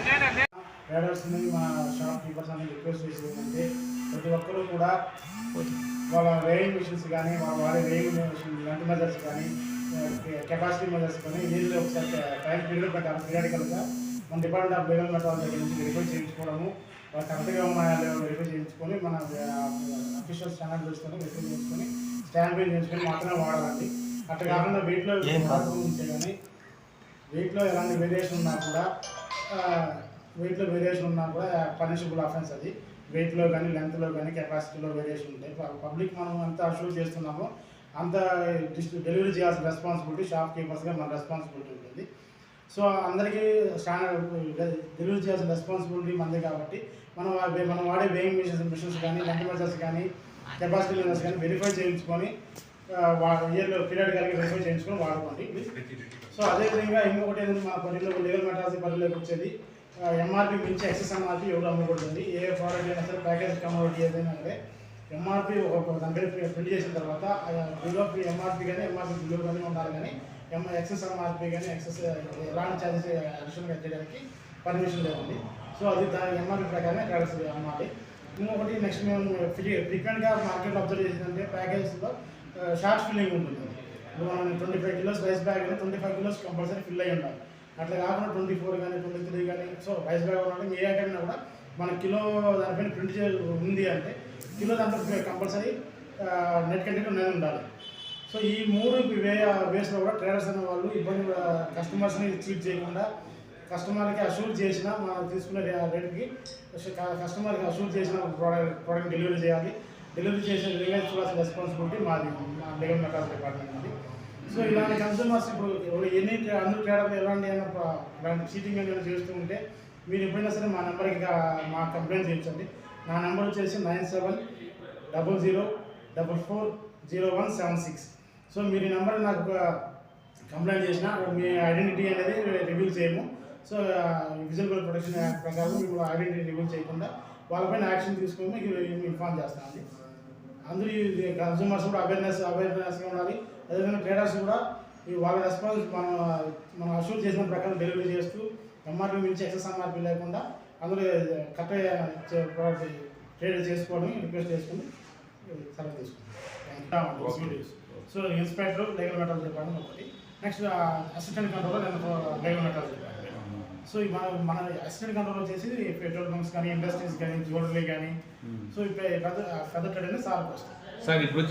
ట్రేడర్స్ని మా shop keepers అని request చేసేది ఏంటంటే ప్రతి ఒక్కరూ కూడా వాళ్ళ వేయింగ్ మిషన్స్ కానీ వాళ్ళ వాడే వేయింగ్ మిషన్ లంట్ మెజర్స్ కానీ కెపాసిటీ మెజర్స్ కానీ వీళ్ళు ఒకసారి టైం పీరియడ్ ప్రకారం పీరియాడికల్గా మన డిపార్ట్మెంట్ ఆఫ్ లీగల్ మెటాలజీ దగ్గర నుంచి వెరిఫై చేయించుకోవడము వాళ్ళు కరెక్ట్గా ఉన్నాయా లేవో వెరిఫై చేయించుకొని మన అఫీషియల్ స్టాండర్డ్ చూసుకొని వెరిఫై చేయించుకొని స్టాండ్ పే చేసుకొని మాత్రమే వాడాలండి. అట్లా కాకుండా వెయిట్లో ఉంటే కానీ వెయిట్లో ఎలాంటి వేరియేషన్ ఉన్నా కూడా వెయిట్లో వేరియేషన్ ఉన్నా కూడా పనిషబుల్ అఫెన్స్ అది. వెయిట్లో కానీ లెంత్లో కానీ కెపాసిటీలో వేరియేషన్ ఉంటాయి. పబ్లిక్ మనం ఎంత అష్యూర్ చేస్తున్నామో. అంత డెలివరీ చేయాల్సిన రెస్పాన్సిబిలిటీ షాప్ కీపర్స్గా మన రెస్పాన్సిబిలిటీ ఉంటుంది. సో అందరికీ స్టాండర్డ్ డెలివరీ చేయాల్సిన రెస్పాన్సిబిలిటీ మనదే కాబట్టి మనం మనం వాడే వేయింగ్ మిషన్స్ మిషన్స్ కానీ లెంత్ మెజర్స్ కానీ కెపాసిటీ లెవెల్స్ కానీ వెరిఫై చేయించుకొని ఇయర్లో పీరియడ్ కలిగి చేయించుకొని వాడుకోండి సో అదేవిధంగా ఇంకొకటి ఏంటంటే మా పరిధిలో లీగల్ మెటాలజీ పరిధిలోకి వచ్చేది ఎంఆర్పి మించి ఎక్సెస్ ఎంఆర్పి ఎవరు అమ్మకూడదండి? ఏ ప్రోడక్ట్ అయినా సరే ప్యాకేజ్ కమోడిటీ ఏదైనా అంటే ఎంఆర్పి ఒక దగ్గర ప్రింట్ చేసిన తర్వాత బిలో ఎంఆర్పి కానీ ఎంఆర్పి బిలో కానీ ఉండాలి కానీ ఎం ఎక్సెస్ ఎంఆర్పి కానీ ఎక్సెస్ ఎలాంటి ఛార్జెస్ అడిషనల్గా చేయడానికి పర్మిషన్ లేదండి. సో అది దాని ఎంఆర్పి ప్రకారమే ట్రేడర్స్ అమ్మాలి ఇంకొకటి నెక్స్ట్ మేము ఫ్రీ ఫ్రీక్వెంట్గా మార్కెట్లో అబ్జర్వ్ చేసిందంటే ప్యాకేజ్లో షార్ట్ ఫిల్లింగ్ ఉంటుంది. ఇప్పుడు మనం twenty five kilos rice bag కానీ twenty five kilos compulsory fill అయ్యి ఉండాలి. అట్లా కాకుండా ట్వంటీ ఫోర్ కానీ ట్వంటీ త్రీ కానీ సో రైస్ బ్యాగ్ ఉన్నప్పుడు ఏ ఐటమ్ కూడా మన కిలో దానిపైన ప్రింట్ చే ఉంది అంటే కిలో దాంట్లో కంపల్సరీ నెట్ కంటెంట్ నేను ఉండాలి. సో ఈ మూడు వే వేస్లో కూడా ట్రేడర్స్ అనే వాళ్ళు ఇబ్బంది కస్టమర్స్ని చీట్ చేయకుండా కస్టమర్కి అష్యూర్ చేసిన మనం తీసుకునే రేటుకి కస్టమర్కి అష్యూర్ చేసిన ప్రోడక్ట్ ప్రోడక్ట్ డెలివరీ చేయాలి. డెలివరీ చేసే విధంగా చూడాల్సిన రెస్పాన్సిబిలిటీ మాది మా నకాస్ డిపార్ట్మెంట్ ఉంది సో ఇలాంటి కన్సూమర్స్ ఇప్పుడు ఎన్ని అందరూ ట్రేడర్లు ఎలాంటి ఇలాంటి చీటింగ్ ఏమైనా చేస్తూ ఉంటే మీరు ఎప్పుడైనా సరే మా నెంబర్కి మా కంప్లైంట్ చేయించండి. నా నెంబర్ వచ్చేసి nine seven double zero double four zero one seven six. So మీరు ఈ నెంబర్ నాకు కంప్లైంట్ చేసినా మీ ఐడెంటిటీ అనేది రివీల్ చేయము. సో విజిబుల్ ప్రొటెక్షన్ యాక్ట్ ప్రకారం మేము ఐడెంటిటీ రివీల్ చేయకుండా వాళ్ళపైన యాక్షన్ తీసుకొని మీకు ఇన్ఫార్మ్ చేస్తామండి అందరూ ఈ కన్సూమర్స్ కూడా అవేర్నెస్ అవేర్నెస్గా ఉండాలి. అదేవిధంగా ట్రేడర్స్ కూడా ఈ వాళ్ళ రెస్పాన్స్ మనం మనం అష్యూర్ చేసిన ప్రకారం డెలివరీ చేస్తూ ఎంఆర్పీ మించి ఎక్సెస్ ఎంఆర్పీ లేకుండా అందరూ కరెక్ట్ ట్రేడ్ చేసుకోవడం రిక్వెస్ట్ చేసుకుని సెలవు తీసుకుంటాం so inspector legal metal department ఒకటి. Next assistant controller and legal metal department so ఈ మన మన అసిస్టెంట్ కంట్రోల్ వచ్చేసి పెట్రోల్ బంక్స్ కానీ ఇండస్ట్రీస్ కానీ జ్యువెలరీ కానీ. సో ఇప్పుడు పెద్ద పెద్ద ట్రేడ్ అనేది సార్ వస్తుంది సార్ ఇప్పుడు